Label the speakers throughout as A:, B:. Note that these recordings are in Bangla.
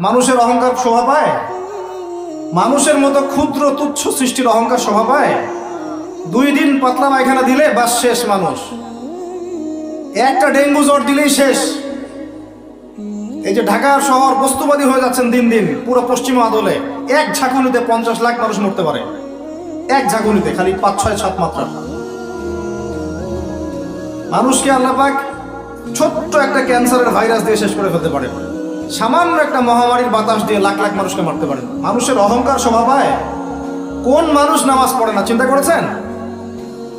A: মানুষের অহংকার শোভা পায়? মানুষের মতো ক্ষুদ্র তুচ্ছ সৃষ্টির অহংকার শোভা পায়? দুই দিন পাতলা পায়খানা দিলে বাস শেষ মানুষ। একটা ডেঙ্গু জ্বর দিলেই শেষ। এই যে ঢাকা শহর বস্তুবাদী হয়ে যাচ্ছেন দিন দিন, পুরো পশ্চিম আদলে। এক ঝাঁকুনিতে পঞ্চাশ লাখ মানুষ মরতে পারে। এক ঝাঁকুনিতে, খালি পাঁচ, ছয়, সাত মাত্রা। মানুষকে আল্লাপাক ছোট্ট একটা ক্যান্সারের ভাইরাস দিয়ে শেষ করে ফেলতে পারে। সামান্য একটা মহামারীর বাতাস দিয়ে লাখ লাখ মানুষকে মারতে পারেন। মানুষের অহংকার স্বভাবায় কোন মানুষ নামাজ পড়ে না? চিন্তা করেছেন?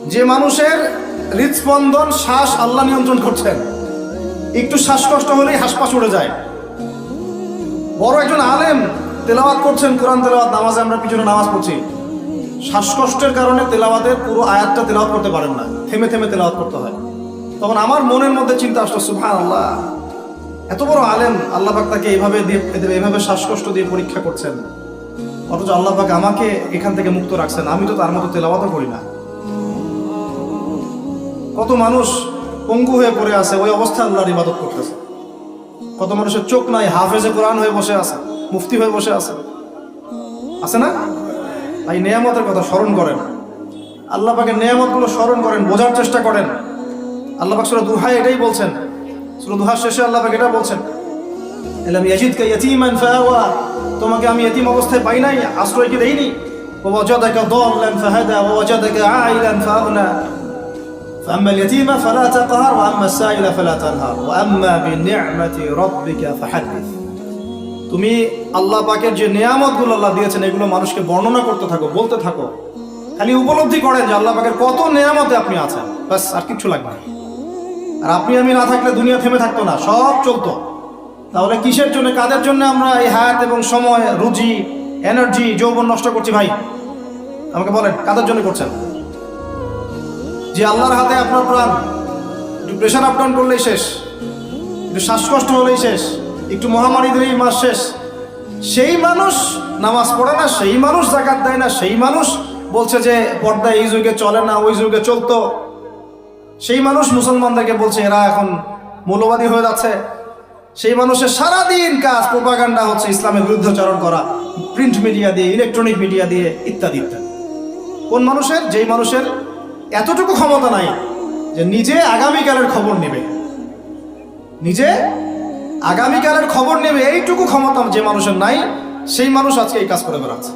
A: যে মানুষের হৃদস্পন্দন, শ্বাস আল্লাহ নিয়ন্ত্রণ করছেন। একটু শ্বাসকষ্ট হলেই হাসপাস উড়ে যায়। বড় একজন আলেম তেলাওয়াত করছেন, কোরআন তেলাওয়াত, নামাজে আমরা পিছনে নামাজ পড়ছি। শ্বাসকষ্টের কারণে তেলাওয়াতের পুরো আয়াতটা তেলাওয়াত করতে পারেন না। থেমে থেমে তেলাওয়াত করতে হয়। তখন আমার মনের মধ্যে চিন্তা আসলো সুভান আল্লাহ এত বড় আলেম আল্লাহ পাক তাকে এইভাবে এইভাবে শ্বাসকষ্ট দিয়ে পরীক্ষা করছেন। অথচ আল্লাহ পাক আমাকে এখান থেকে মুক্ত রাখছেন। আমি তো তার মতো তেলাওয়াতও করি না। কত মানুষ পঙ্গু হয়ে পড়ে আছে, ওই অবস্থায় আল্লাহর ইবাদত করতেছে। কত মানুষের চোখ নাই, হাফেজে কোরআন হয়ে বসে আছে, মুফতি হয়ে বসে আছে। আছে না? তাই নেয়ামতের কথা স্মরণ করেন। আল্লাহ পাকের নেয়ামতগুলো স্মরণ করেন, বোঝার চেষ্টা করেন। আল্লাহ পাক সুরা দুহায় এটাই বলছেন সুরা দুহার শেষে আল্লাহ পাক এটা বলছেন এলাম ইয়াজিদকে ইয়াতিমান ফাওয়া তোমাকে আমি এতিম অবস্থায় পাই নাই আশ্রয় কি দেইনি ووجدك ضالا فهدى ووجدك عائلا فأغنى فأما اليتيم فلا تقهر وأما السائل فلا تنهر وأما بنعمة ربك فحدث তুমি আল্লাহ পাকের যে নিয়ামতগুলো আল্লাহ দিয়েছেন এগুলো মানুষকে বর্ণনা করতে থাকো বলতে থাকো খালি উপলব্ধি করেন যে আল্লাহ পাকের কত নিয়ামতে আপনি আছেন ব্যাস আর কিচ্ছু লাগবে না আর আপনি আমি না থাকলে দুনিয়া থেমে থাকতো না, সব চলতো। তাহলে কিসের জন্য, কাদের জন্য আমরা এই হায়াত এবং সময়, রুজি, এনার্জি, যৌবন নষ্ট করছি ভাই? আমাকে বলেন, কাদের জন্য করছেন? যে আল্লাহর হাতে আপনার প্রাণ, একটু প্রেশার আপ ডাউন করলেই শেষ, একটু শ্বাসকষ্ট হলেই শেষ, একটু মহামারী দিলেই মাস শেষ। সেই মানুষ নামাজ পড়ে না, সেই মানুষ জাকাত দেয় না, সেই মানুষ বলছে যে পর্দা এই যুগে চলে না, ওই যুগে চলতো। সেই মানুষ মুসলমানদেরকে বলছে, এরা এখন মৌলবাদী হয়ে যাচ্ছে। সেই মানুষের সারাদিন কাজ প্রোপাগান্ডা হচ্ছে ইসলামের বিরুদ্ধাচরণ করা প্রিন্ট মিডিয়া দিয়ে ইলেকট্রনিক মিডিয়া দিয়ে, ইত্যাদি ইত্যাদি। কোন মানুষের? যেই মানুষের এতটুকু ক্ষমতা নাই যে নিজে আগামীকালের খবর নেবে। নিজে আগামীকালের খবর নেবে, এইটুকু ক্ষমতা যে মানুষের নাই, সেই মানুষ আজকে এই কাজ করে বেড়াচ্ছে।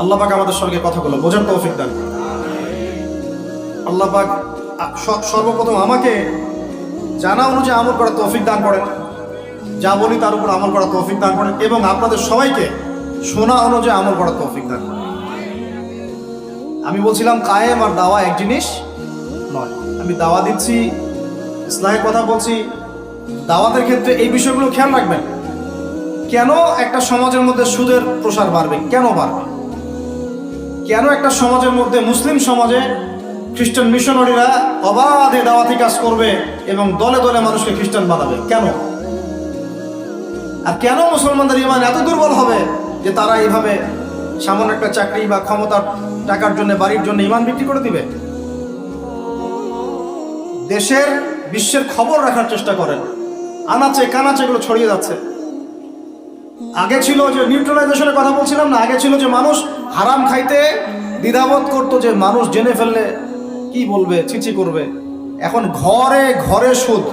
A: আল্লাহ পাক আমাদের সঙ্গে কথাগুলো বোঝার তৌফিক দান করুন। আল্লাহ পাক সর্বপ্রথম আমাকে জানা অনুযায়ী আমল করার তৌফিক দান করেন। যা বলি তার উপর আমল করার তৌফিক দান করেন এবং আপনাদের সবাইকে শোনা অনুযায়ী আমল করার তৌফিক দান করেন। আমি বলছিলাম, কায়েম আর দাওয়া এক জিনিস নয়। আমি দাওয়া দিচ্ছি ইসলামের কথা বলছি। দাওয়াতের ক্ষেত্রে এই বিষয়গুলো খেয়াল রাখবেন। কেন একটা সমাজের মধ্যে সুদের প্রসার বাড়বে? কেন বাড়বে? কেন একটা সমাজের মধ্যে মুসলিম সমাজে খ্রিস্টান মিশনারিরা অবাধে দাওয়াতি কাজ করবে এবং দলে দলে মানুষকে খ্রিস্টান বানাবে। কেন? আর কেন মুসলমানদের ইমান এত দুর্বল হবে যে তারা এইভাবে সামান্য একটা চাকরি বা ক্ষমতার টাকার জন্য, বাড়ির জন্য ইমান বিক্রি করে দিবে? দেশের, বিশ্বের খবর রাখার চেষ্টা করেন। আনাচে কানাচে এগুলো ছড়িয়ে যাচ্ছে। আগে ছিল যে নিউট্রালাইজেশনের কথা বলছিলাম না, আগে ছিল যে মানুষ হারাম খাইতে দ্বিধাবোধ করতো যে মানুষ জেনে ফেললে কি বলবে ছিচি করবে? এখন ঘরে ঘরে সুদ।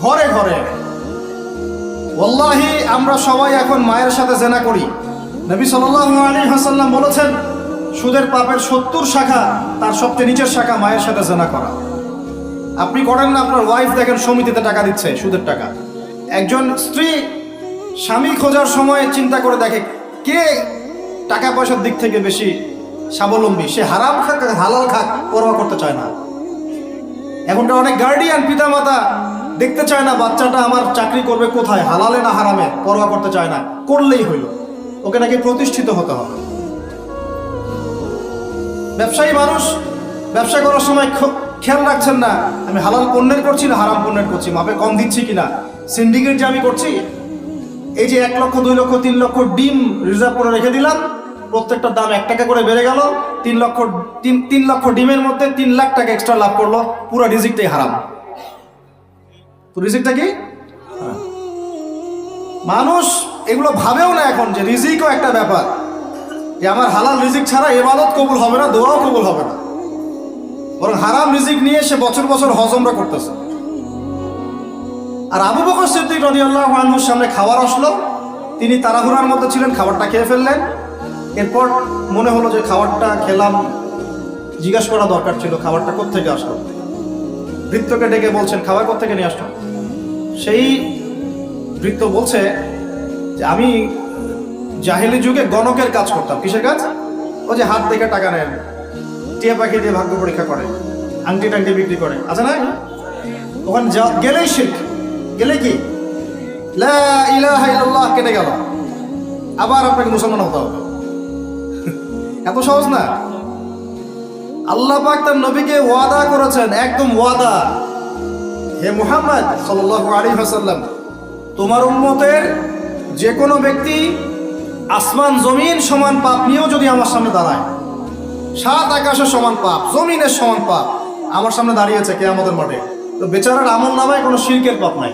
A: ঘরে ঘরে। ওল্লাহি আমরা সবাই এখন মায়ের সাথে জেনা করি। নবী সাল্লাল্লাহু আলাইহি হাসাল্লাম বলেছেন, সুদের পাপের সত্তর শাখা, তার সবচেয়ে নিচের শাখা মায়ের সাথে জেনা করা। আপনি করেন না, আপনার ওয়াইফ দেখেন সমিতিতে টাকা দিচ্ছে, সুদের টাকা। একজন স্ত্রী স্বামী খোঁজার সময় চিন্তা করে দেখে কে টাকা পয়সার দিক থেকে বেশি স্বাবলম্বী। সে হারাম খাক, হালাল খাক, পরোয়া করতে চায় না। এখনকার অনেক গার্ডিয়ান পিতামাতা দেখতে চায় না, বাচ্চাটা আমার চাকরি করবে কোথায়, হালালে না হারামে, পরোয়া করতে চায় না, করলেই হইল। ওকে নাকি প্রতিষ্ঠিত হতে হবে। ব্যবসায়ী মানুষ, ব্যবসা করার সময় খেয়াল রাখছেন না, আমি হালাল পণ্যের করছি না হারাম পণ্যের করছি, মাপে কম দিচ্ছি কিনা। সিন্ডিকেট যে আমি করছি, এই যে এক লক্ষ, দুই লক্ষ, তিন লক্ষ ডিম রিজার্ভ করে রেখে দিলাম প্রত্যেকটা দাম এক টাকা করে বেড়ে গেল। তিন লক্ষ, তিন তিন লক্ষ ডিমের মধ্যে তিন লাখ টাকা এক্সট্রা লাভ করল। পুরো রিজিকটাই হারাম। রিজিকটা কি? মানুষ এগুলো ভাবেও না এখন যে রিজিকও একটা ব্যাপার। যে আমার হালাল রিজিক ছাড়া এবাদত কবুল হবে না, দোয়াও কবুল হবে না। বরং হারাম রিজিক নিয়ে সে বছর বছর হজমরা করতেছে। আর আবু বকর সিদ্দিক রদিয়াল্লাহু সামনে খাবার আসলো। তিনি তাড়াহুড়ার মধ্যে ছিলেন, খাবারটা খেয়ে ফেললেন। এরপর মনে হলো যে খাবারটা খেলাম, জিজ্ঞাসা করা দরকার ছিল, খাবারটা কোত্থেকে আসলো? ভৃত্যকে ডেকে বলছেন, খাবার কোত্থেকে নিয়ে আসলো সেই বৃত্ত বলছে যে, আমি জাহেলি যুগে গণকের কাজ করতাম। কিসের কাজ? ও যে হাত দেখে টাকা নেন, টিয়া পাখি দিয়ে ভাগ্য পরীক্ষা করে, আংটি টাংটি বিক্রি করে। আছে না? ওখানে গেলেই শিখ। গেলে কি? লা ইলাহা ইল্লাল্লাহ কেটে গেল। আবার আপনাকে মুসলমান হতে হবে। এত সহজ না? আল্লাহ পাক তার নবীকে ওয়াদা করেছেন, একদম ওয়াদা। হে মুহাম্মদ সাল্লাল্লাহু আলাইহি ওয়াসাল্লাম, তোমার উম্মতের যে কোনো ব্যক্তি আসমান, জমিন সমান পাপ নিয়েও যদি আমার সামনে দাঁড়ায়, সাত আকাশের সমান পাপ, জমিনের সমান পাপ, আমার সামনে দাঁড়িয়েছে কে আমাদের মাঠে, তো বেচারার আমল নামায় কোনো শিরকের পাপ নাই।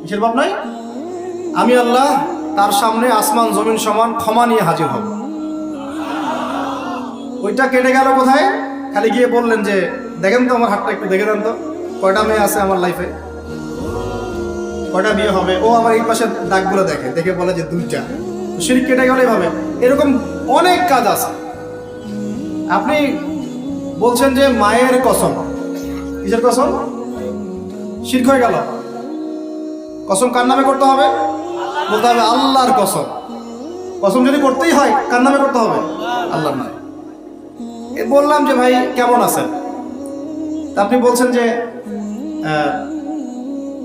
A: কিসের পাপ নাই? আমি আল্লাহ তার সামনে আসমান, জমিন সমান ক্ষমা নিয়ে হাজির হব। ওইটা কেটে গেল কোথায়? খালি গিয়ে বললেন যে, দেখেন তো আমার হাতটা একটু দেখে দেন তো। কয়টা মেয়ে আছে আমার লাইফে কয়টা বিয়ে হবে? ও আমার এই পাশে দাগগুলো দেখে দেখে বলে যে দুইটা। শিরিক কেটে গেলে ভাবে এরকম অনেক কাজ আছে। আপনি বলছেন যে মায়ের কসম। কিসের কসম? শির্ক হয়ে গেল। কসম কার নামে করতে হবে? বলতে হবে আল্লাহর কসম। কসম যদি করতেই হয়, কার নামে করতে হবে? আল্লাহর নামে। বললাম যে, ভাই, কেমন আছেন? আপনি বলছেন যে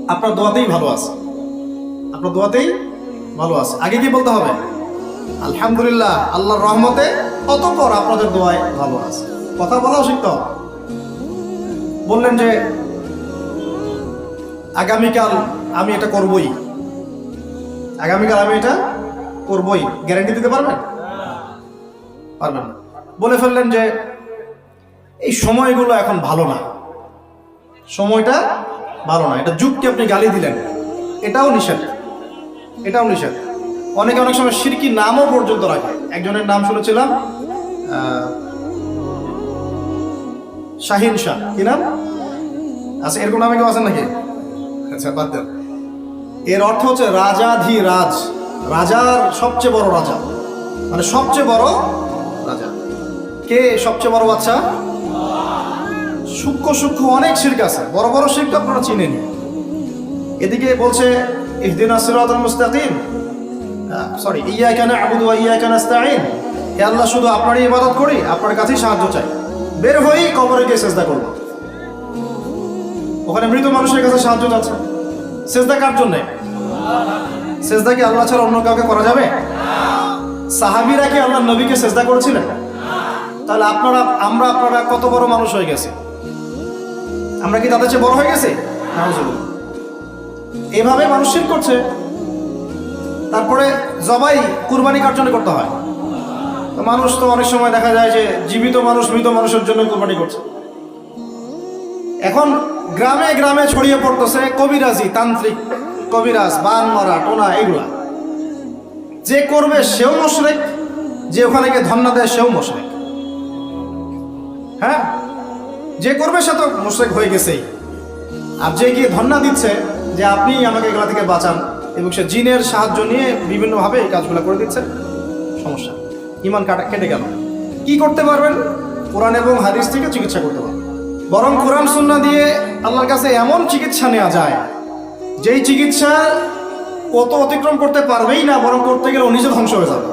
A: আপনার দোয়াতেই ভালো আছে। আপনার দোয়াতেই ভালো আছে। আগে কি বলতে হবে? আলহামদুলিল্লাহ, আল্লাহর রহমতে অতপর আপনাদের দোয়ায় ভালো আছে। কথা বলাও শিখতে বললেন যে, আগামীকাল আমি এটা করবই। আগামীকাল আমি এটা করবই। গ্যারান্টি দিতে পারবেন? পারবেন না। বলে ফেললেন যে, এই সময়গুলো এখন ভালো না। সময়টা ভালো না। এটা যুগকে আপনি গালি দিলেন। এটাও নিষেধ। এটাও নিষেধ। অনেকে অনেক সময় সিরকি নামও পর্যন্ত রাখে। একজনের নাম শুনেছিলাম শাহিন শাহ। কি নাম? আচ্ছা এরকম নামে কেউ আছেন নাকি? আচ্ছা বাদ দেন। এর অর্থ হচ্ছে রাজাধি রাজ রাজার সবচেয়ে বড় রাজা। মানে সবচেয়ে বড় কে সবচেয়ে বড় বাচ্চা সূক্ষ্ম সূক্ষ্ম অনেক শির্ক আছে। বড় বড় শির্ক আপনারা চিনেন এদিকে বলছে, ইহদিন সিরাতাল মুস্তাকিম। সরি ইয়াকা না'বুদু ওয়া ইয়াকা নাস্তাঈন। হে আল্লাহ, শুধু আপনারই ইবাদত করি, আপনার কাছেই সাহায্য চাই। বের হয়েই কবরে গিয়ে সেজদা করব। ওখানে মৃত মানুষের কাছে সাহায্য চাচ্ছে সেজদা কার জন্য? সেজদা কি আল্লাহ ছাড়া অন্য কাউকে করা যাবে? সাহাবীরা কি আল্লাহ নবীকে সেজদা করেছিলেন? তাহলে আপনারা, আমরা আপনারা কত বড় মানুষ হয়ে গেছে? আমরা কি তাদের চেয়ে বড় হয়ে গেছে? এভাবে মানুষ শির করছে। তারপরে জবাই কুরবানি কার জন্য করতে হয়? মানুষ তো অনেক সময় দেখা যায় যে জীবিত মানুষ মৃত মানুষের জন্য কুরবানি করছে। এখন গ্রামে গ্রামে ছড়িয়ে পড়তেছে কবিরাজি, তান্ত্রিক, কবিরাজ, বান মরা, টোনা এগুলা যে করবে সেও মশরেক, যে ওখানে গিয়ে ধন্না দেয় সেও মশরেক। হ্যাঁ? যে করবে সে তো মোশেক হয়ে গেছেই। আর যে গিয়ে ধন্না দিচ্ছে যে আপনি আমাকে এগুলা থেকে বাঁচান এবং সে জিনের সাহায্য নিয়ে বিভিন্নভাবে এই কাজগুলো করে দিচ্ছে, সমস্যা। ইমান কাটা কেটে গেল। কি করতে পারবেন? কোরআন এবং হাদিস থেকে চিকিৎসা করতে পারবেন বরং কোরআন সুন্না দিয়ে আল্লাহর কাছে এমন চিকিৎসা নেওয়া যায়, যেই চিকিৎসা কত অতিক্রম করতে পারবেই না, বরং করতে গেলে ও নিজে ধ্বংস হয়ে যাবে।